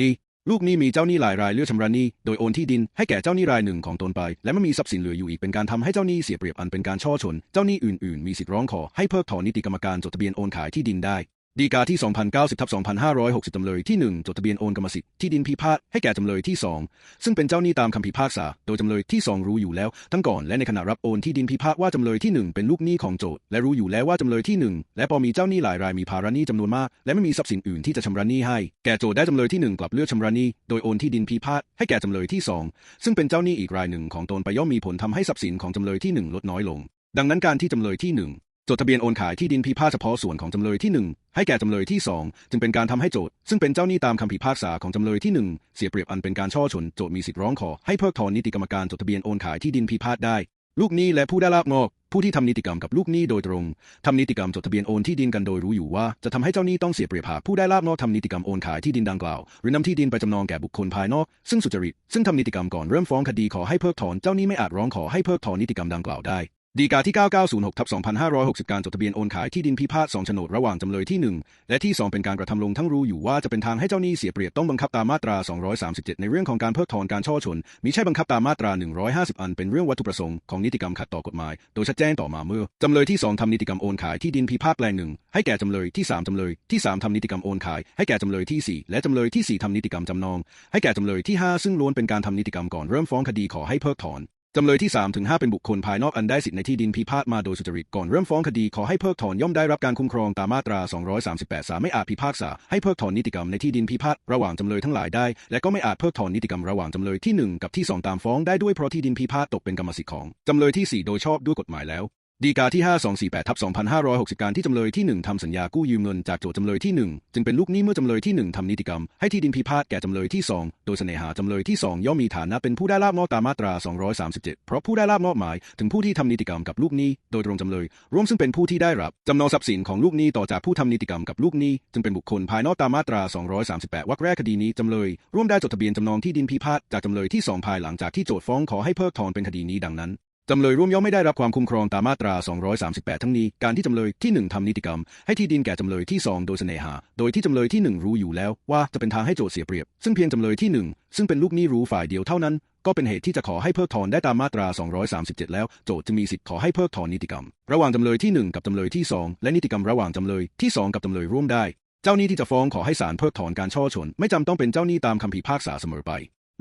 นี่ ลูกหนี้มีเจ้าหนี้หลายรายเลือกชำระหนี้โดยโอนที่ดินให้แก่เจ้าหนี้รายหนึ่งของตนไป และไม่มีทรัพย์สินเหลืออยู่อีกเป็นการทำให้เจ้าหนี้เสียเปรียบอันเป็นการช่อชน เจ้าหนี้อื่นๆ มีสิทธิ์ร้องขอให้เพิกถอนนิติกรรมการจดทะเบียนโอนขายที่ดินได้ ดีกาที่ 2090ทับ2560 จำเลยที่ 1 จดทะเบียนโอนกรรมสิทธิ์ที่ดินพิพาทให้แก่จำเลยที่ 2 ซึ่งเป็นเจ้าหนี้ตามคำพิพากษา โดยจำเลยที่ 2 รู้อยู่แล้ว ทั้งก่อนและในขณะรับโอนที่ดินพิพาทว่าจำเลยที่ 1 เป็นลูกหนี้ของโจทและรู้อยู่แล้วว่าจำเลยที่ 1 และพอมีเจ้าหนี้หลายรายมีภาระหนี้จำนวนมาก และไม่มีทรัพย์สินอื่นที่จะชำระหนี้ให้ แก่โจทได้จำเลยที่ 1 กลับเลือกชำระหนี้โดยโอนที่ดินพิพาทให้แก่จำเลยที่ 2 ซึ่งเป็นเจ้าหนี้อีกรายหนึ่งของตนไปย่อมมีผลทำให้ทรัพย์สินของจำเลยที่ 1 ลดน้อยลง ดังนั้นการที่จำเลยที่ 1 จดทะเบียนโอนขายที่ดินพิพาทเฉพาะส่วนของจำเลยที่ 1 ให้แก่จำเลยที่ 2 จึงเป็นการทำให้โจทย์ซึ่งเป็นเจ้าหนี้ตามคำพิพากษาของจำเลยที่ 1 เสียเปรียบอันเป็นการช่อชน โจทย์มีสิทธิ์ร้องขอให้เพิกถอนนิติกรรมการจดทะเบียนโอนขายที่ดินพิพาทได้ ลูกหนี้และผู้ได้รับงอก ผู้ที่ทำนิติกรรมกับลูกหนี้โดยตรงทำนิติกรรมจดทะเบียนโอนที่ดินกันโดยรู้อยู่ว่า จะทำให้เจ้าหนี้ต้องเสียเปรียบหากผู้ได้รับงอกทำนิติกรรมโอนขายที่ดินดังกล่าว หรือนำที่ดินไปจำนองแก่บุคคลภายนอก ซึ่งสุจริตซึ่งทำนิติกรรมก่อนเริ่มฟ้องคดีขอให้เพิกถอนเจ้าหนี้ไม่อาจร้องขอให้เพิกถอนนิติกรรมดังกล่าวได้ ดีกาที่ 9906ทับ2560 การจดทะเบียนโอนขายที่ดินพิพาท2โฉนดระหว่างจำเลยที่ 1 และที่ 2 เป็นการกระทำลงทั้งรู้อยู่ว่าจะเป็นทางให้เจ้าหนี้เสียเปรียบต้องบังคับตามมาตรา 237 ในเรื่องของการเพิกถอนการช่อชนมิใช่บังคับตามมาตรา 150 อันเป็นเรื่องวัตถุประสงค์ของนิติกรรมขัดต่อกฎหมาย โดยชัดแจ้งต่อมาเมื่อจำเลยที่ 2ทำนิติกรรมโอนขายที่ดินพิพาทแปลงหนึ่งให้แก่จำเลยที่ 3จำเลยที่ 3ทำนิติกรรมโอนขายให้แก่จำเลยที่ 4 และจำเลยที่ 4ทำนิติกรรมจำนอง ให้แก่จำเลยที่ 5 ซึ่งล้วนเป็นการทำนิติกรรมก่อนเริ่มฟ้องคดีขอให้เพิกถอน จำเลยที่ 3 ถึง 5 เป็นบุคคลภายนอกอันได้สิทธิในที่ดินพิพาทมาโดยสุจริตก่อนเริ่มฟ้องคดีขอให้เพิกถอนย่อมได้รับการคุ้มครองตามมาตรา 238 สามไม่อาจพิพากษาให้เพิกถอนนิติกรรมในที่ดินพิพาทระหว่างจำเลยทั้งหลายได้ และก็ไม่อาจเพิกถอนนิติกรรมระหว่างจำเลยที่ 1 กับที่ 2 ตามฟ้องได้ด้วยเพราะที่ดินพิพาทตกเป็นกรรมสิทธิ์ของจำเลยที่ 4 โดยชอบด้วยกฎหมายแล้ว ดีกาที่ 5248ทับ2560 การที่จำเลยที่ 1 ทำสัญญากู้ยืมเงินจากโจทย์จำเลยที่ 1 จึงเป็นลูกหนี้เมื่อจำเลยที่ 1 ทำนิติกรรม ให้ที่ดินพิพาทแก่จำเลยที่ 2 โดยเสน่หาจำเลยที่ 2 ย่อมมีฐานะเป็นผู้ได้ลาบมอบตามมาตรา 237 เพราะผู้ได้ลาบมอบหมาย ถึงผู้ที่ทำนิติกรรมกับลูกหนี้โดยตรงจำเลยรวมซึ่งเป็นผู้ที่ได้รับจำนองทรัพย์สินของลูกหนี้ต่อจากผู้ทำนิติกรรมกับลูกหนี้จึงเป็นบุคคลภายนอกตามมาตรา 238 วรรคแรกคดีนี้จำเลย ร่วมได้จดทะเบียนจำนองที่ดินพิพาทจากจำเลยที่ 2 ภายหลังจากที่โจทก์ฟ้องขอให้เพิกถอนเป็นคดีนี้ดังนั้น จำเลยร่วมย่อมไม่ได้รับความคุ้มครองตามมาตรา 238 ทั้งนี้ การที่จำเลยที่ 1ทำนิติกรรม ให้ที่ดินแก่จำเลยที่ 2 โดยเสน่หา โดยที่จำเลยที่ 1 รู้อยู่แล้วว่าจะเป็นทางให้โจทย์เสียเปรียบ ซึ่งเพียงจำเลยที่ 1 ซึ่งเป็นลูกหนี้รู้ฝ่ายเดียวเท่านั้น ก็เป็นเหตุที่จะขอให้เพิกถอนได้ตามมาตรา 237 แล้ว โจทย์จึงมีสิทธิ์ขอให้เพิกถอนนิติกรรม ระหว่างจำเลยที่ 1 กับจำเลยที่ 2 และนิติกรรมระหว่างจำเลยที่ 2 กับจำเลยร่วมได้ เจ้าหนี้ที่จะฟ้องขอให้ศาลเพิกถอนการช่อชน ไม่จำต้องเป็นเจ้าหนี้ตามคำพิพากษาเสมอไป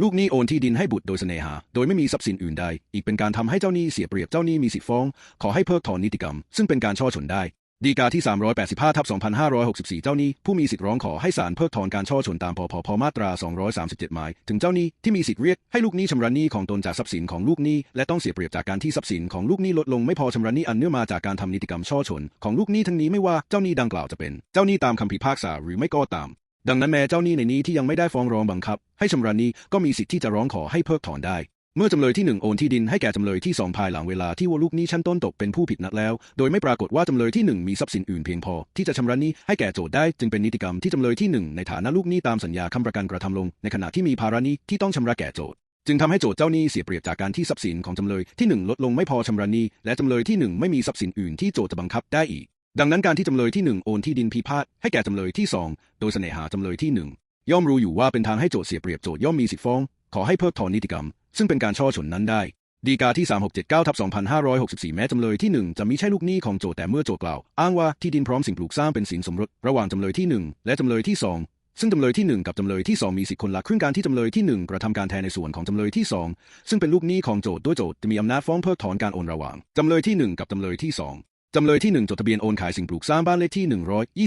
ลูกหนี้โอนที่ดินให้บุตรโดยเสน่หา โดยไม่มีทรัพย์สินอื่นใด อีกเป็นการทำให้เจ้าหนี้เสียเปรียบเจ้าหนี้มีสิทธิ์ฟ้อง ขอให้เพิกถอนนิติกรรม ซึ่งเป็นการช่อชนได้ ดีกาที่ 385ทับ2564 เจ้าหนี้ผู้มีสิทธิ์ร้องขอให้ศาลเพิกถอนการช่อชนตามพพพมาตรา 237 หมาย ถึงเจ้าหนี้ที่มีสิทธิ์เรียกให้ลูกหนี้ชำระหนี้ของตนจากทรัพย์สินของลูกหนี้และต้องเสียเปรียบจากการที่ทรัพย์สินของลูกหนี้ลดลงไม่พอชำระหนี้อันเนื่องมาจากการทำนิติกรรมช่อชนของลูกหนี้ทั้งนี้ไม่ว่าเจ้าหนี้ดังกล่าวจะเป็นเจ้าหนี้ตามคำพิพากษาหรือไม่ก็ตาม ดังนั้นแม้เจ้าหนี้ในนี้ที่ยังไม่ได้ฟ้องร้องบังคับ ให้ชำระหนี้ก็มีสิทธิ์ที่จะร้องขอให้เพิกถอนได้ เมื่อจำเลยที่ 1 โอนที่ดินให้แก่จำเลยที่ 2 ภายหลังเวลาที่ว่าลูกหนี้ชั้นต้นตกเป็นผู้ผิดนัดแล้ว โดยไม่ปรากฏว่าจำเลยที่ 1 มีทรัพย์สินอื่นเพียงพอ ที่จะชำระหนี้ให้แก่โจทย์ได้จึงเป็นนิติกรรมที่จำเลยที่ 1 ในฐานะลูกหนี้ตามสัญญาค้ำประกันกระทำลง ในขณะที่มีภาระหนี้ที่ต้องชำระแก่โจทย์จึงทำให้โจทย์เจ้าหนี้เสียเปรียบจากการที่ทรัพย์สินของจำเลยที่ 1 ลดลงไม่พอชำระหนี้และจำเลยที่ 1 ไม่มีทรัพย์สินอื่นที่โจทย์จะบังคับได้อีก ดังนั้นการที่จำเลยที่1โอนที่ดินพิพาทให้แก่จำเลยที่2โดยเสน่หาจำเลยที่1ย่อมรู้อยู่ว่าเป็นทางให้โจทย์เสียเปรียบโจทย่อมมีสิทธิฟ้อง ขอให้เพิกถอนนิติกรรม ซึ่งเป็นการช่อชนนั้นได้ดีกาที่ 3679ทับ2564 แม้จำเลยที่ 1 จะมิใช่ลูกหนี้ของโจทแต่เมื่อโจทกล่าว อ้างว่าที่ดินพร้อมสิ่งปลูกสร้างเป็นสินสมรสระหว่างจำเลยที่ 1 และจำเลยที่ 2 ซึ่งจำเลยที่ 1 กับจำเลยที่ 2 มีสิทธิคนละครึ่งการที่จำเลยที่ 1 กระทำการแทนในส่วนของจำเลยที่ 2 ซึ่งเป็นลูกหนี้ของโจทด้วยโจทจะมีอำนาจฟ้องเพิกถอนการโอนระหว่างจำเลยที่ 1 กับจำเลยที่ 2 จำเลยที่ 1 จดทะเบียนโอนขายสิ่งปลูกสร้างบ้านเลขที่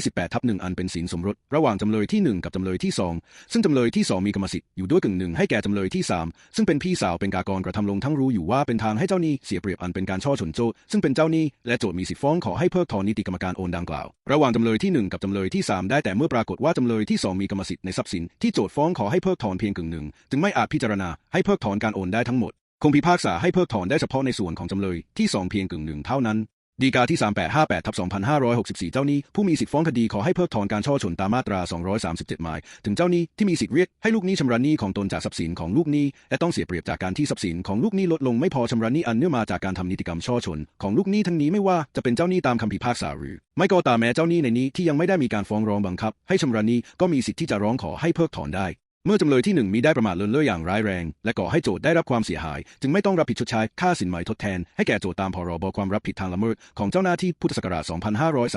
128 ทับ1อันเป็นสินสมรส ระหว่างจำเลยที่ 1 กับจำเลยที่ 2 ซึ่งจำเลยที่ 2 มีกรรมสิทธิ์อยู่ด้วยกึ่งหนึ่งให้แก่จำเลยที่ 3 ซึ่งเป็นพี่สาวเป็นกากรกระทำลงทั้งรู้อยู่ว่าเป็นทางให้เจ้าหนี้เสียเปรียบอันเป็นการช่อชนโจซึ่งเป็นเจ้าหนี้และโจทมีสิทธิ์ฟ้องขอให้เพิกถอนนิติกรรมการโอนดังกล่าว ระหว่างจำเลยที่ 1 กับจำเลยที่ 3 ได้แต่เมื่อปรากฏว่าจำเลยที่ 2 มีกรรมสิทธิ์ในทรัพย์สินที่โจทฟ้องขอให้เพิกถอนเพียงกึ่งหนึ่งจึงไม่อาจพิจารณาให้เพิกถอนการโอนได้ทั้งหมดคงพิพากษาให้เพิกถอนได้เฉพาะในส่วนของจำเลยที่ 2 เพียงกึ่งหนึ่งเท่านั้น ดีกาที่ 3858ทับ2564 เจ้าหนี้ ผู้มีสิทธิฟ้องคดีขอให้เพิกถอนการช่อชนตามมาตรา 237 หมาย ถึงเจ้าหนี้ที่มีสิทธิเรียกให้ลูกหนี้ชำระหนี้ของตนจากทรัพย์สินของลูกหนี้ และต้องเสียเปรียบจากการที่ทรัพย์สินของลูกหนี้ลดลงไม่พอชำระหนี้อันเนื่องมาจากการทำนิติกรรมช่อชน ของลูกหนี้ทั้งนี้ไม่ว่าจะเป็นเจ้าหนี้ตามคำพิพากษาหรือ ไม่ก็ตามแม้เจ้าหนี้ในนี้ที่ยังไม่ได้มีการฟ้องร้องบังคับ ให้ชำระหนี้ก็มีสิทธิ์ที่จะร้องขอให้เพิกถอนได้ เมื่อจำเลยที่หนึ่งมีได้ประมาทเลินเล่ออย่างร้ายแรง และก่อให้โจทย์ได้รับความเสียหาย จึงไม่ต้องรับผิดชดใช้ค่าสินไหมทดแทน ให้แก่โจทย์ตามพรบความรับผิดทางละเมิดของเจ้าหน้าที่พุทธศักราช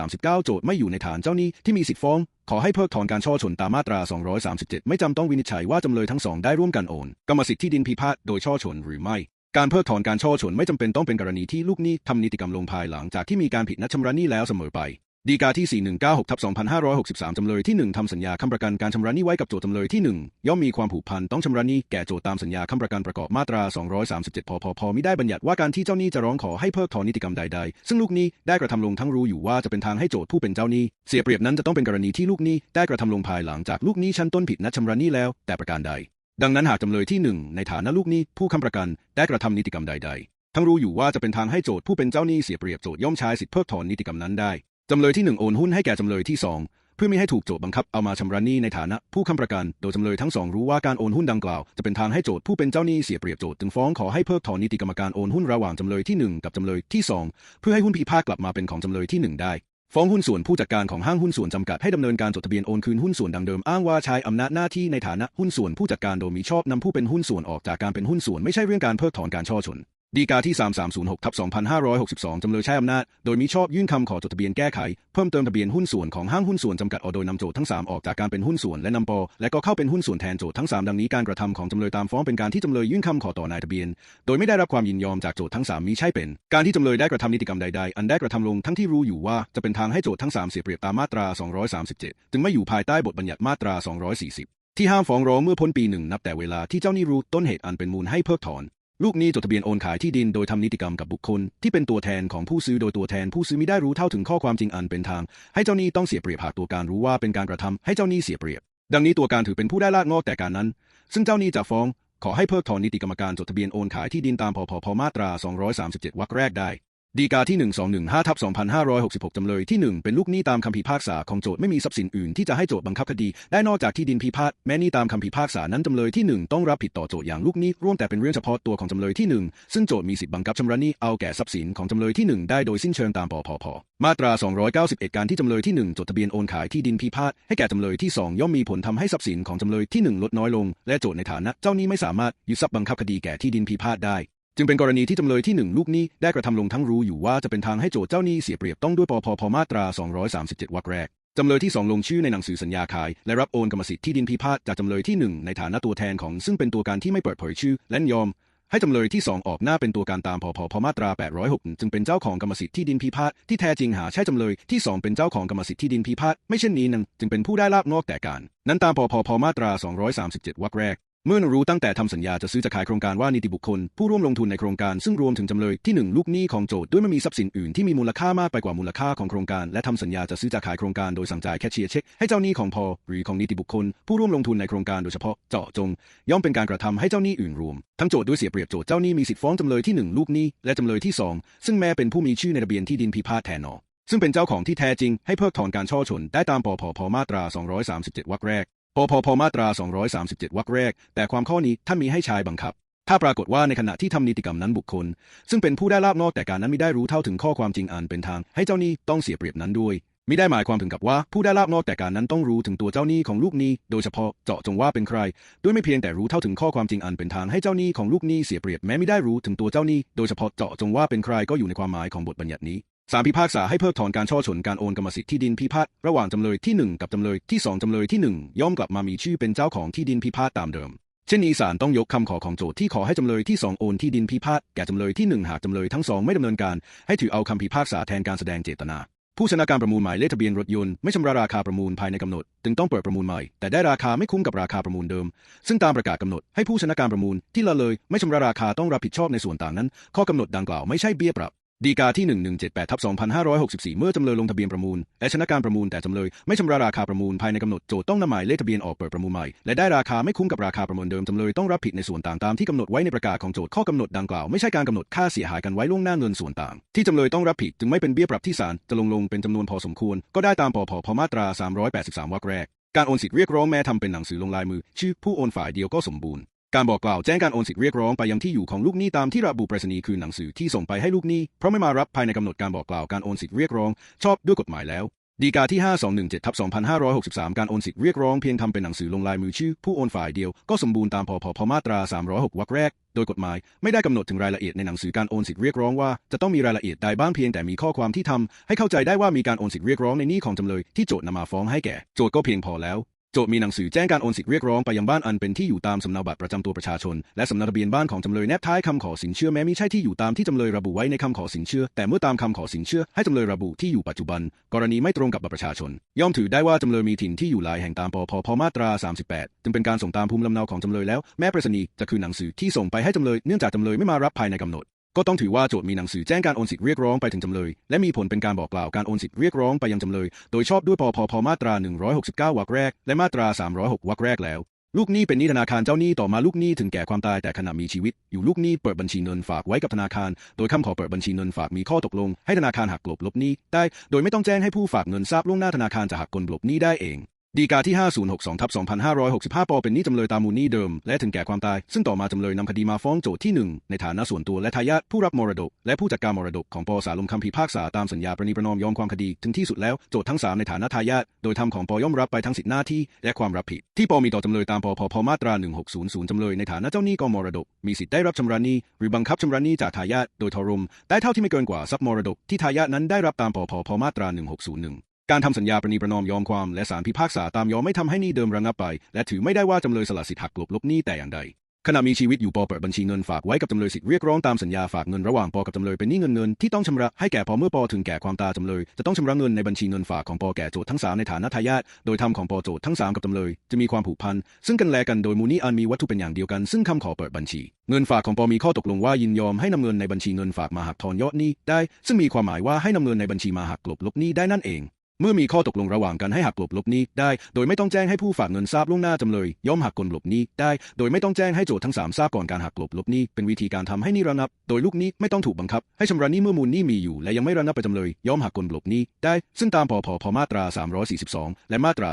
2539 โจทย์ไม่อยู่ในฐานเจ้าหนี้ที่มีสิทธิฟ้อง ขอให้เพิกถอนการช่อชนตามมาตรา 237 ไม่จำต้องวินิจฉัยว่าจำเลยทั้งสองได้ร่วมกันโอนกรรมสิทธิ์ที่ดินพิพาทโดยช่อชนหรือไม่การเพิกถอนการช่อชนไม่จำเป็นต้องเป็นกรณีที่ลูกหนี้ทำนิติกรรมลงภายหลังจากที่มีการผิดนัดชำระหนี้แล้วเสมอไป ดีกาที่ 4196ทับ2563 จำเลยที่ 1 ทำสัญญาค้ำประกันการชำระหนี้ไว้กับโจทย์จำเลยที่ 1 ย่อมมีความผูกพันต้องชำระหนี้แก่โจทย์ตามสัญญาค้ำประกันประกอบมาตรา 237 พพพมิได้บัญญัติว่าการที่เจ้าหนี้จะร้องขอให้เพิกถอนนิติกรรมใดๆ ซึ่งลูกหนี้ได้กระทำลงทั้งรู้อยู่ว่าจะเป็นทางให้โจทย์ผู้เป็นเจ้าหนี้ เสียเปรียบนั้นจะต้องเป็นกรณีที่ลูกหนี้ได้กระทำลงภายหลังจากลูกหนี้ชั้นต้นผิดนัดชำระหนี้แล้ว แต่ประการใด ดังนั้นหากจำเลยที่ 1 ในฐานะลูกหนี้ผู้ค้ำประกันได้กระทำนิติกรรมใด ๆ ทั้งรู้อยู่ว่าจะเป็นทางให้โจทย์ผู้เป็นเจ้าหนี้เสียเปรียบโจทย่อมใช้สิทธิเพิกถอนนิติกรรมนั้นได้ จำเลยที่ 1 โอนหุ้นให้แก่จำเลยที่ 2 เพื่อไม่ให้ถูกโจทย์บังคับเอามาชำระหนี้ในฐานะผู้ค้ำประกัน โดยจำเลยทั้งสองรู้ว่าการโอนหุ้นดังกล่าว จะเป็นทางให้โจทย์ผู้เป็นเจ้าหนี้เสียเปรียบโจทย์จึงฟ้องขอให้เพิกถอนนิติกรรมการโอนหุ้นระหว่างจำเลยที่ 1 กับจำเลยที่ 2 เพื่อให้หุ้นพิพาทกลับมาเป็นของจำเลยที่ 1 ได้ฟ้องหุ้นส่วนผู้จัดการของห้างหุ้นส่วนจำกัดให้ดำเนินการจดทะเบียนโอนคืนหุ้นส่วนดังเดิมอ้างว่าใช้อำนาจหน้าที่ในฐานะหุ้นส่วนผู้จัดการโดยมีชอบนำผู้เป็นหุ้นส่วนออกจากการเป็นหุ้นส่วนไม่ใช่เรื่องการเพิกถอนการช่อชน ดีกาที่ 3306ทับ2562 จำเลยใช้อำนาจ โดยมิชอบยื่นคำขอจดทะเบียนแก้ไข เพิ่มเติมทะเบียนหุ้นส่วนของห้างหุ้นส่วนจำกัดออโดยนำโจทย์ทั้ง 3 ออกจากการเป็นหุ้นส่วนและนำปอ และก็เข้าเป็นหุ้นส่วนแทนโจทย์ทั้ง 3 ดังนี้การกระทำของจำเลยตามฟ้องเป็นการที่จำเลยยื่นคำขอต่อนายทะเบียน โดยไม่ได้รับความยินยอมจากโจทย์ทั้ง 3มีใช่เป็น การที่จำเลยได้กระทำนิติกรรมใดๆ อันได้กระทำลงทั้งที่รู้อยู่ว่าจะเป็นทางให้โจทย์ทั้ง 3 เสียเปรียบตามมาตรา 237 จึงไม่อยู่ภายใต้บทบัญญัติมาตรา 240 ที่ห้ามฟ้องร้องเมื่อพ้นปีหนึ่งนับแต่เวลาที่เจ้าหนี้รู้ต้นเหตุอันเป็นมูลให้เพิกถอน ลูกหนี้จดทะเบียนโอนขายที่ดินโดยทำนิติกรรมกับบุคคล ที่เป็นตัวแทนของผู้ซื้อโดยตัวแทนผู้ซื้อมิได้รู้เท่าถึงข้อความจริงอันเป็นทาง ให้เจ้าหนี้ต้องเสียเปรียบหากตัวการรู้ว่าเป็นการกระทำให้เจ้าหนี้เสียเปรียบ ดังนี้ตัวการถือเป็นผู้ได้ลาดงอกแต่การนั้น ซึ่งเจ้าหนี้จะฟ้อง ขอให้เพิกถอนนิติกรรมการจดทะเบียนโอนขายที่ดินตามพพพมาตรา 237วรรคแรกได้ ดีกาที่ 1215ทับ2566 จำเลยที่ 1 เป็นลูกหนี้ตามคำพิพากษาของโจทย์ไม่มีทรัพย์สินอื่นที่จะให้โจทย์บังคับคดี ได้นอกจากที่ดินพิพาทแม้นี้ตามคำพิพากษานั้น จำเลยที่ 1 ต้องรับผิดต่อโจทย์อย่างลูกหนี้ร่วมแต่เป็นเรื่องเฉพาะตัวของจำเลยที่ 1 ซึ่งโจทย์มีสิทธิบังคับชำระหนี้เอาแก่ทรัพย์สินของจำเลยที่ 1 ได้โดยสิ้นเชิงตามปพพมาตรา 291 การที่จำเลยที่ 1 จดทะเบียนโอนขายที่ดินพิพาทให้แก่จำเลยที่ 2 ย่อมมีผลทำให้ทรัพย์สินของจำเลยที่ 1 ลดน้อยลง และโจทย์ในฐานะเจ้าหนี้ไม่สามารถยึดทรัพย์บังคับคดีแก่ที่ดินพิพาทได้ จึงเป็นกรณีที่จำเลยที่1ลูกนี้ได้กระทำลงทั้งรู้อยู่ว่าจะเป็นทางให้โจทย์เจ้าหนี้เสียเปรียบต้องด้วยปพพมาตรา 237 วรรคแรกจำเลยที่2ลงชื่อในหนังสือสัญญาขาย และรับโอนกรรมสิทธิ์ที่ดินพิพาทจากจำเลยที่1ในฐานะตัวแทนของซึ่งเป็นตัวการที่ไม่เปิดเผยชื่อ และยอม ให้จำเลยที่2ออกหน้าเป็นตัวการตามพพพมาตรา 806 จึงเป็นเจ้าของกรรมสิทธิ์ที่ดินพิพาทที่แท้จริงหาใช่จำเลยที่2เป็นเจ้าของกรรมสิทธิ์ที่ดินพิพาทไม่เช่นนี้นั้นจึงเป็นผู้ได้ลาบนอกแต่การ นั้นตามพพพมาตรา 237 วรรคแรก เมื่อรู้ตั้งแต่ทำสัญญาจะซื้อจะขายโครงการว่านิติบุคคล ผู้ร่วมลงทุนในโครงการซึ่งรวมถึงจำเลยที่ 1 ลูกหนี้ของโจทย์ด้วยไม่มีทรัพย์สินอื่นที่มีมูลค่ามากไปกว่ามูลค่าของโครงการ และทำสัญญาจะซื้อจะขายโครงการโดยสั่งจ่ายแคชเชียร์เช็คให้เจ้าหนี้ของพอหรือของนิติบุคคล ผู้ร่วมลงทุนในโครงการโดยเฉพาะเจาะจง ย่อมเป็นการกระทำให้เจ้าหนี้อื่นรวม ทั้งโจทย์ด้วยเสียเปรียบโจทย์เจ้าหนี้มีสิทธิฟ้องจำเลยที่ 1 ลูกหนี้และจำเลยที่ 2 ซึ่งแม้เป็นผู้มีชื่อในทะเบียนที่ดินพิพาทแทนนอซึ่งเป็นเจ้าของที่แท้จริงให้เพิกถอนการช่อชนได้ตามปพพมาตรา 237 วรรคแรก ปพพมาตรา 237 วรรคแรก แต่ความข้อนี้ท่านมีให้ชายบังคับ ถ้าปรากฏว่าในขณะที่ทำนิติกรรมนั้นบุคคล ซึ่งเป็นผู้ได้ลาบนอกแต่การนั้นไม่ได้รู้เท่าถึงข้อความจริงอันเป็นทาง ให้เจ้านี้ต้องเสียเปรียบนั้นด้วยมิได้หมายความถึงกับว่าผู้ได้ลาบนอกแต่การนั้นต้องรู้ถึงตัวเจ้าหนี้ของลูกหนี้ โดยเฉพาะเจาะจงว่าเป็นใคร ด้วยไม่เพียงแต่รู้เท่าถึงข้อความจริงอันเป็นทางให้เจ้าหนี้ของลูกหนี้เสียเปรียบแม้ไม่ได้รู้ถึงตัวเจ้าหนี้ โดยเฉพาะเจาะจงว่าเป็นใครก็อยู่ในความหมายของบทบัญญัตินี้ ศาลพิพากษาให้เพิกถอนการช่อชนการโอนกรรมสิทธิ์ที่ดินพิพาทระหว่างจำเลยที่ 1 กับจำเลยที่ 2 จำเลยที่ 1 ย่อมกลับมามีชื่อเป็นเจ้าของที่ดินพิพาทตามเดิม เช่นนี้ศาลต้องยกคำขอของโจทย์ที่ขอให้จำเลยที่ 2 โอนที่ดินพิพาทแก่จำเลยที่ 1 หากจำเลยทั้งสองไม่ดำเนินการ ให้ถือเอาคำพิพากษาแทนการแสดงเจตนา ผู้ชนะการประมูลหมายเลขทะเบียนรถยนต์ไม่ชำระราคาประมูลภายในกำหนดจึงต้องเปิดประมูลใหม่ แต่ได้ราคาไม่คุ้มกับราคาประมูลเดิม ซึ่งตามประกาศกำหนดให้ผู้ชนะการประมูลที่ละเลยไม่ชำระราคาต้องรับผิดชอบในส่วนต่างนั้น ข้อกำหนดดังกล่าวไม่ใช่เบี้ยปรับ ดีกาที่ 1178ทับ2564 เมื่อจำเลยลงทะเบียนประมูล และชนะการประมูลแต่จำเลยไม่ชำระราคาประมูลภายในกำหนดโจทย์ต้องนำหมายเลขทะเบียนออกเปิดประมูลใหม่ และได้ราคาไม่คุ้มกับราคาประมูลเดิมจำเลยต้องรับผิดในส่วนต่างตามที่กำหนดไว้ในประกาศของโจทย์ข้อกำหนดดังกล่าวไม่ใช่การกำหนดค่าเสียหายกันไว้ล่วงหน้าเงินส่วนต่าง ที่จำเลยต้องรับผิดจึงไม่เป็นเบี้ยปรับที่ศาลจะลงลงเป็นจำนวนพอสมควร ก็ได้ตามปพพมาตรา 383วรรคแรกการโอนสิทธิเรียกร้องแม้ทำเป็นหนังสือลงลายมือ ชื่อผู้โอนฝ่ายเดียวก็สมบูรณ์ การบอกกล่าวแจ้งการโอนสิทธิเรียกร้องไปยังที่อยู่ของลูกหนี้ตามที่ระบุไปรษณีย์คือหนังสือที่ส่งไปให้ลูกหนี้เพราะไม่มารับภายในกำหนดการบอกกล่าวการโอนสิทธิเรียกร้อง ชอบด้วยกฎหมายแล้วดีกาที่ 5217ทับ2563 การโอนสิทธิ์เรียกร้องเพียงทำเป็นหนังสือลงลายมือชื่อ ผู้โอนฝ่ายเดียวก็สมบูรณ์ตามพพพมาตรา 306วรรคแรก โดยกฎหมายไม่ได้กำหนดถึงรายละเอียดในหนังสือการโอนสิทธิ์เรียกร้องว่าจะต้องมีรายละเอียดใดบ้างเพียงแต่มีข้อความที่ทำให้เข้าใจได้ว่ามีการโอนสิทธิ์เรียกร้องในนี้ของจำเลยที่โจทย์นำมาฟ้องให้แก่ โจทย์ก็เพียงพอแล้ว โจทย์มีหนังสือแจ้งการโอนสิทธิ์เรียกร้องไปยังบ้านอันเป็นที่อยู่ตามสำเนาบัตรประจำตัวประชาชน และสำเนาทะเบียนบ้านของจำเลยแนบท้ายคำขอสินเชื่อแม้มิใช่ที่อยู่ตามที่จำเลยระบุไว้ในคำขอสินเชื่อ แต่เมื่อตามคำขอสินเชื่อให้จำเลยระบุที่อยู่ปัจจุบัน กรณีไม่ตรงกับบัตรประชาชน ย่อมถือได้ว่าจำเลยมีถิ่นที่อยู่หลายแห่งตามปพพมาตรา 38 จึงเป็นการส่งตามภูมิลำเนาของจำเลยแล้วแม้ไปรษณีย์จะคืนหนังสือที่ส่งไปให้จำเลยเนื่องจากจำเลยไม่มารับภายในกำหนด ก็ต้องถือว่าโจทย์มีหนังสือแจ้งการโอนสิทธิเรียกร้องไปถึงจำเลย และมีผลเป็นการบอกกล่าวการโอนสิทธิเรียกร้องไปยังจำเลย โดยชอบด้วยปพพมาตรา 169 วรรคแรก และมาตรา 306 วรรคแรกแล้ว ลูกหนี้เป็นหนี้ธนาคารเจ้าหนี้ต่อมาลูกหนี้ถึงแก่ความตายแต่ขณะมีชีวิต อยู่ลูกหนี้เปิดบัญชีเงินฝากไว้กับธนาคาร โดยคำขอเปิดบัญชีเงินฝากมีข้อตกลง ให้ธนาคารหักกลบลบหนี้ได้ โดยไม่ต้องแจ้งให้ผู้ฝากเงินทราบล่วงหน้าธนาคารจะหักกลบลบหนี้ได้เอง ดีกาที่ 5062ทับ2565ปเป็นนี้จำเลยตามมูลนี้เดิม และถึงแก่ความตาย ซึ่งต่อมาจำเลยนำคดีมาฟ้องโจทย์ที่ 1 ในฐานะส่วนตัวและทายาทผู้รับมรดก และผู้จัดการมรดกของปอสาลงคำพิพากษาตามสัญญาประนีประนอมยอมความคดี ถึงที่สุดแล้วโจทย์ทั้ง 3 ในฐานะทายาทโดยทำของปอย่อมรับไปทั้งสิทธิหน้าที่ และความรับผิด ที่ปอมีต่อจำเลยตามปพพมาตรา 1600จำเลยในฐานะเจ้าหนี้กองมรดก มีสิทธิได้รับชำระหนี้หรือบังคับชำระหนี้จากทายาทโดยทรุมได้เท่าที่ไม่เกินกว่าทรัพย์มรดกที่ทายาทนั้นได้รับตามปพพมาตรา 1601 การทำสัญญาประนีประนอมยอมความและสารพิพากษาตามยอมไม่ทำให้หนี้เดิมระงับไป และถือไม่ได้ว่าจำเลยสละสิทธิ์หักกลบลบหนี้แต่อย่างใดขณะมีชีวิตอยู่ปอเปิดบัญชีเงินฝากไว้กับจำเลยสิทธิ์เรียกร้องตามสัญญาฝากเงินระหว่างปอกับจำเลยเป็นหนี้เงินเงินที่ต้องชำระให้แก่ปอเมื่อปอถึงแก่ความตายจำเลยจะต้องชำระเงินในบัญชีเงินฝากของปอแก่โจทย์ทั้งสามในฐานะทายาทโดยทำของปอโจทย์ทั้งสามกับจำเลยจะมีความผูกพันซึ่งกันและกันโดยมูลนี้อันมีวัตถุเป็นอย่างเดียวกันซึ่งคำขอเปิดบัญชี เงินฝากของปอมีข้อตกลงว่ายินยอมให้นำเงินในบัญชีเงินฝากมาหักทอนยอดหนี้ได้ ซึ่งมีความหมายว่าให้นำเงินในบัญชีมาหักกลบลบหนี้ได้นั่นเอง เมื่อมีข้อตกลงระหว่างกันให้หักกลบลบนี้ได้ โดยไม่ต้องแจ้งให้ผู้ฝากเงินทราบล่วงหน้าจำเลยย่อมหักกลบลบนี้ได้ โดยไม่ต้องแจ้งให้โจทย์ทั้งสามทราบก่อนการหักกลบลบนี้ เป็นวิธีการทำให้นี้ระงับ โดยลูกนี้ไม่ต้องถูกบังคับ ให้ชำระนี้เมื่อมูลนี้มีอยู่ และยังไม่ระงับไปจำเลยย่อมหักกลบลบนี้ได้ ซึ่งตามพพพมาตรา 342 และมาตรา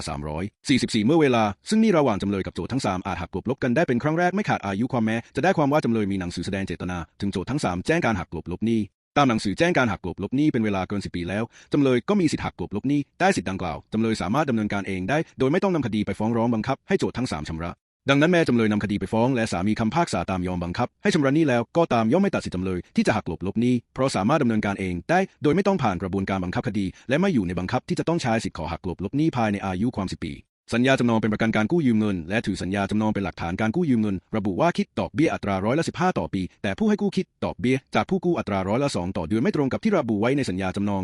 344 เมื่อเวลา ซึ่งนี้ระหว่างจำเลยกับโจทย์ทั้งสามอาจหักกลบลบกันได้เป็นครั้งแรกไม่ขาดอายุความแม้จะได้ความว่าจำเลยมีหนังสือแสดงเจตนา ถึงโจทย์ทั้งสามแจ้งการหักกลบลบนี้ ตามหนังสือแจ้งการหักกลบลบหนี้เป็นเวลาเกิน 10 ปีแล้ว จำเลยก็มีสิทธิหักกลบลบหนี้ได้สิทธิดังกล่าว จำเลยสามารถดำเนินการเองได้ โดยไม่ต้องนำคดีไปฟ้องร้องบังคับให้โจทย์ทั้ง 3ชำระ ดังนั้นแม้จำเลยนำคดีไปฟ้อง และสามีคำพากษาตามยอมบังคับ ให้ชำระหนี้แล้วก็ตามย่อมไม่ตัดสิทธิจำเลยที่จะหักกลบลบหนี้เพราะสามารถดำเนินการเองได้ โดยไม่ต้องผ่านกระบวนการบังคับคดี และไม่อยู่ในบังคับที่จะต้องใช้สิทธิขอหักกลบลบหนี้ภายในอายุความ10ปี สัญญาจำนองเป็นประกันการกู้ยืมเงิน และถือสัญญาจำนองเป็นหลักฐานการกู้ยืมเงิน ระบุว่าคิดดอกเบี้ยอัตราร้อยละ15ต่อปี แต่ผู้ให้กู้คิดดอกเบี้ยจากผู้กู้อัตราร้อยละ2ต่อเดือนไม่ตรงกับที่ระบุไว้ในสัญญาจำนอง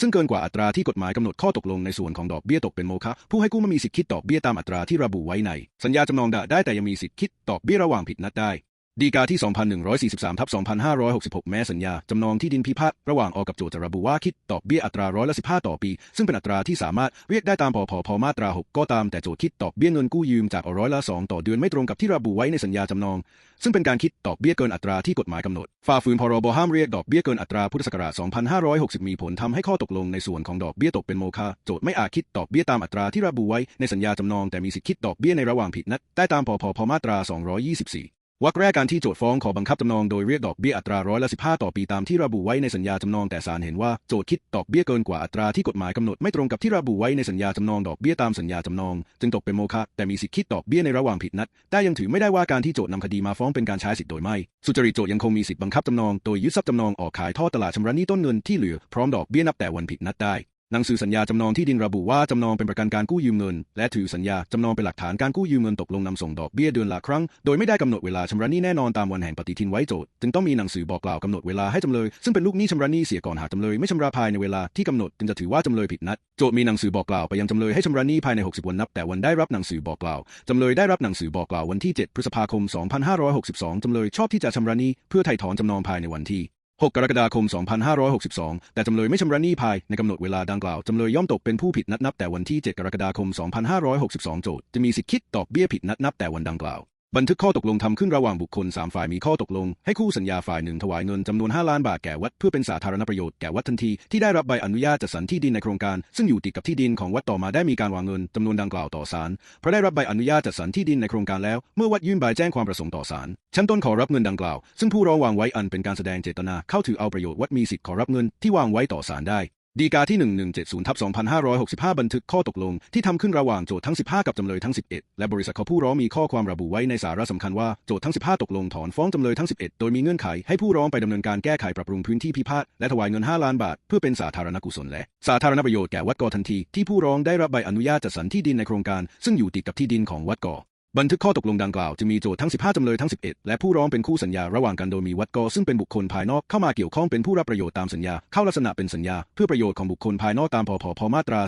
ซึ่งเกินกว่าอัตราที่กฎหมายกำหนดข้อตกลงในส่วนของดอกเบี้ยตกเป็นโมฆะผู้ให้กู้ไม่มีสิทธิ์คิดดอกเบี้ยตามอัตราที่ระบุไว้ใน สัญญาจำนองได้แต่ยังมีสิทธิ์คิดดอกเบี้ยระหว่างผิดนัดได้ ดีกาที่ 2143ทับ2566 แม้สัญญา จำนองที่ดินพิพาทระหว่างออกกับโจทจะระบุว่าคิดดอกเบี้ยอัตราร้อยละ15 ต่อปี ซึ่งเป็นอัตราที่สามารถเรียกได้ตามพพพมาตรา 6 ก็ตามแต่โจทคิดดอกเบี้ยเงินกู้ยืมจากร้อยละ 2 ต่อเดือนไม่ตรงกับที่ระบุไว้ในสัญญาจำนอง ซึ่งเป็นการคิดดอกเบี้ยเกินอัตราที่กฎหมายกำหนดฝ่าฝืนพรบห้ามเรียกดอกเบี้ยเกินอัตราพุทธศักราช 2560 มีผลทำให้ข้อตกลงในส่วนของดอกเบี้ยตกเป็นโมฆะโจทไม่อาจคิดดอกเบี้ยตามอัตราที่ระบุไว้ในสัญญาจำนองแต่มีสิทธิคิดดอกเบี้ยในระหว่างผิดนัดได้ตามพพพมาตรา 224 วรรคแรกการที่โจทย์ฟ้องขอบังคับจำนองโดยเรียกดอกเบี้ยอัตราร้อยละ15ต่อปีตามที่ระบุไว้ในสัญญาจำนองแต่ศาลเห็นว่าโจทย์คิดดอกเบี้ยเกินกว่าอัตราที่กฎหมายกำหนดไม่ตรงกับที่ระบุไว้ในสัญญาจำนองดอกเบี้ยตามสัญญาจำนอง จึงตกเป็นโมฆะแต่มีสิทธิคิดดอกเบี้ยในระหว่างผิดนัดได้ยังถือไม่ได้ว่าการที่โจทย์นำคดีมาฟ้องเป็นการใช้สิทธิโดยไม่ สุจริตโจทย์ยังคงมีสิทธิบังคับจำนองโดยยึดทรัพย์จำนองออกขายทอดตลาดชำระหนี้ต้นเงินที่เหลือพร้อมดอกเบี้ยนับแต่วันผิดนัดได้ หนังสือสัญญาจำนองที่ดินระบุว่าจำนองเป็นประกันการกู้ยืมเงิน และถือสัญญาจำนองเป็นหลักฐานการกู้ยืมเงินตกลงนำส่งดอกเบี้ยเดือนละครั้ง โดยไม่ได้กำหนดเวลาชำระหนี้แน่นอนตามวันแห่งปฏิทินไว้โจทย์จึงต้องมีหนังสือบอกกล่าวกำหนดเวลาให้จำเลย ซึ่งเป็นลูกหนี้ชำระหนี้เสียก่อนหากจำเลยไม่ชำระภายในเวลาที่กำหนดจึงจะถือว่าจำเลยผิดนัดโจทย์มีหนังสือบอกกล่าวไปยังจำเลยให้ชำระหนี้ภายใน 60 วันนับ แต่วันได้รับหนังสือบอกกล่าวจำเลยได้รับหนังสือบอกกล่าววันที่ 7 พฤษภาคม 2562จำเลยชอบที่จะชำระหนี้เพื่อไถ่ถอนจำนองภายในวันที่ 6 กรกฎาคม 2562 แต่จำเลยไม่ชำระหนี้ภายในกำหนดเวลาดังกล่าว จำเลยย่อมตกเป็นผู้ผิดนัดนับแต่วันที่ 7 กรกฎาคม 2562 โจทย์จะมีสิทธิคิดดอบเบี้ยผิดนัดนับแต่วันดังกล่าว บันทึกข้อตกลงทำขึ้นระหว่างบุคคล 3 ฝ่ายมีข้อตกลง ให้คู่สัญญาฝ่ายหนึ่งถวายเงินจำนวน 5 ล้านบาทแก่วัดเพื่อเป็นสาธารณประโยชน์แก่วัดทันทีที่ได้รับใบอนุญาตจัดสรรที่ดินในโครงการ ซึ่งอยู่ติดกับที่ดินของวัดต่อมาได้มีการวางเงินจำนวนดังกล่าวต่อศาลเพราะได้รับใบอนุญาตจัดสรรที่ดินในโครงการแล้ว เมื่อวัดยื่นใบแจ้งความประสงค์ต่อศาลชั้นต้นขอรับเงินดังกล่าว ซึ่งผู้ร้องวางไว้อันเป็นการแสดงเจตนาเข้าถือเอาประโยชน์วัดมีสิทธิ์ขอรับเงินที่วางไว้ต่อศาลได้ ดีกาที่ 1170ทับ2565 บันทึกข้อตกลงที่ทำขึ้นระหว่างโจทก์ทั้ง 15 กับจำเลยทั้ง 11 และบริษัทเขาผู้ร้องมีข้อความระบุไว้ในสาระสำคัญว่าโจทก์ทั้ง 15 ตกลงถอนฟ้องจำเลยทั้ง 11 โดยมีเงื่อนไขให้ผู้ร้องไปดำเนินการแก้ไขปรับปรุงพื้นที่พิพาทและถวายเงิน 5 ล้านบาท เพื่อเป็นสาธารณกุศลและสาธารณประโยชน์แก่วัดกอทันทีที่ผู้ร้องได้รับใบอนุญาตจัดสรรที่ดินในโครงการ ซึ่งอยู่ติดกับที่ดินของวัดกอ บันทึกข้อตกลงดังกล่าวจะมีโจทก์ทั้ง 15 จำเลยทั้ง 11 และผู้ร้องเป็นคู่สัญญาระหว่างกันโดยมีวัดกอซึ่งเป็นบุคคลภายนอกเข้ามาเกี่ยวข้องเป็นผู้รับประโยชน์ตามสัญญา เข้าลักษณะเป็นสัญญา เพื่อประโยชน์ของบุคคลภายนอกตามพพพมาตรา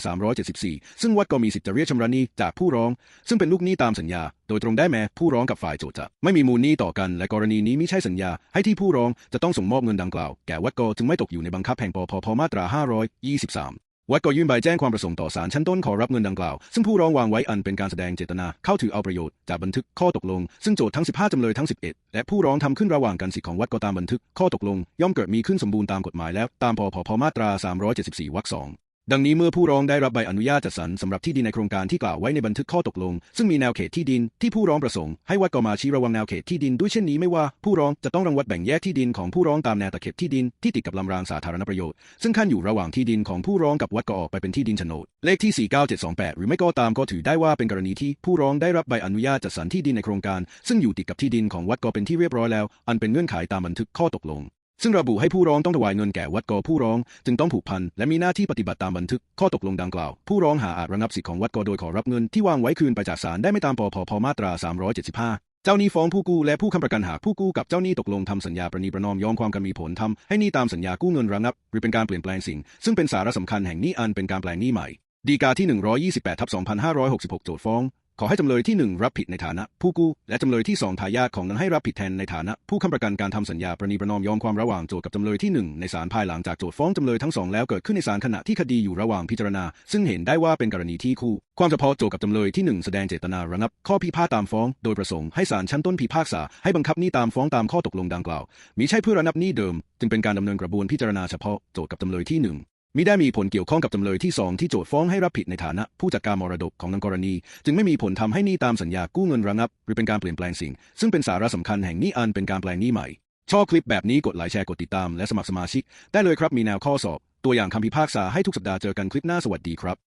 374 ซึ่งวัดกอมีสิทธิจะเรียกชำระหนี้จากผู้ร้อง ซึ่งเป็นลูกหนี้ตามสัญญา โดยตรงได้แม้ผู้ร้องกับฝ่ายโจทก์จะไม่มีมูลหนี้ต่อกัน และกรณีนี้ไม่ใช่สัญญา ให้ที่ผู้ร้องจะต้องส่งมอบเงินดังกล่าว แก่วัดกอจึงไม่ตกอยู่ในบังคับแห่งปพพมาตรา 523 วัดก็ยื่นใบแจ้งความประสงค์ต่อศาลชั้นต้นขอรับเงินดังกล่าว ซึ่งผู้ร้องวางไว้อันเป็นการแสดงเจตนา เข้าถือเอาประโยชน์จากบันทึกข้อตกลง ซึ่งโจทก์ทั้ง 15 จำเลยทั้ง 11 และผู้ร้องทำขึ้นระหว่างกันสิทธิของวัดก็ตามบันทึกข้อตกลง ย่อมเกิดมีขึ้นสมบูรณ์ตามกฎหมายแล้วตามพพพมาตรา 374วรรคสอง ดังนี้เมื่อผู้ร้องได้รับใบอนุญาตจัดสรรสำหรับที่ดินในโครงการที่กล่าวไว้ในบันทึกข้อตกลง ซึ่งมีแนวเขตที่ดินที่ผู้ร้องประสงค์ให้วัดกมาชี้ระวังแนวเขตที่ดินด้วยเช่นนี้ไม่ว่าผู้ร้องจะต้องรังวัดแบ่งแยกที่ดินของผู้ร้องตามแนวตะเข็บที่ดินที่ติดกับลำรางสาธารณประโยชน์ซึ่งขั้นอยู่ระหว่างที่ดินของผู้ร้องกับวัดก็ออกไปเป็นที่ดินโฉนดเลขที่ 49728 หรือไม่ก็ตามก็ถือได้ว่าเป็นกรณีที่ผู้ร้องได้รับใบอนุญาตจัดสรรที่ดินในโครงการ ซึ่งอยู่ติดกับที่ดินของวัดก็เป็นที่เรียบร้อยแล้ว อันเป็นเงื่อนไขตามบันทึกข้อตกลง ซึ่งระบุให้ผู้ร้องต้องถวายเงินแก่วัดกอผู้ร้องจึงต้องผูกพันและมีหน้าที่ปฏิบัติตามบันทึกข้อตกลงดังกล่าว ผู้ร้องหาอาจระงับสิทธิของวัดกอโดยขอรับเงินที่วางไว้คืนไปจากศาลได้ไม่ตามปพพมาตรา 375เจ้าหนี้ฟ้องผู้กู้และผู้ค้ำประกันหากผู้กู้กับเจ้าหนี้ตกลงทำสัญญาประนีประนอมยอมความกันมีผลทำให้หนี้ตามสัญญากู้เงินระงับ หรือเป็นการเปลี่ยนแปลงสิ่ง ซึ่งเป็นสาระสำคัญแห่งหนี้อันเป็นการแปลงหนี้ใหม่ ดีกาที่ 128ทับ2566 โจทก์ฟ้อง ขอให้จำเลยที่ 1 รับผิดในฐานะ ผู้กู้ และจำเลยที่ 2 ทายาทของนั้นให้รับผิดแทนในฐานะ ผู้ค้ำประกันการทำสัญญาประนีประนอมยอมความระหว่างโจทก์กับจำเลยที่ 1 ในศาลภายหลังจากโจทก์ฟ้องจำเลยทั้งสองแล้วเกิดขึ้นในศาลขณะที่คดีอยู่ระหว่างพิจารณา ซึ่งเห็นได้ว่าเป็นกรณีที่คู่ ความเฉพาะโจทก์กับจำเลยที่ 1 แสดงเจตนาระงับ ข้อพิพาทตามฟ้อง โดยประสงค์ให้ศาลชั้นต้นพิพากษาให้บังคับหนี้ตามฟ้องตามข้อตกลงดังกล่าวมิใช่เพื่อระงับหนี้เดิม จึงเป็นการดำเนินกระบวนพิจารณาเฉพาะโจทก์กับจำเลยที่หนึ่ง มิได้มีผลเกี่ยวข้องกับจำเลยที่สองที่โจทก์ฟ้องให้รับผิดในฐานะผู้จัดการมรดกของนังกรณี จึงไม่มีผลทำให้นี่ตามสัญญากู้เงินระงับ หรือเป็นการเปลี่ยนแปลงสิ่ง ซึ่งเป็นสาระสำคัญแห่งนี้อันเป็นการแปลงนี้ใหม่ ชอบคลิปแบบนี้กดไลค์แชร์กดติดตามและสมัครสมาชิก ได้เลยครับมีแนวข้อสอบ ตัวอย่างคำพิพากษาให้ทุกสัปดาห์เจอกันคลิปหน้าสวัสดีครับ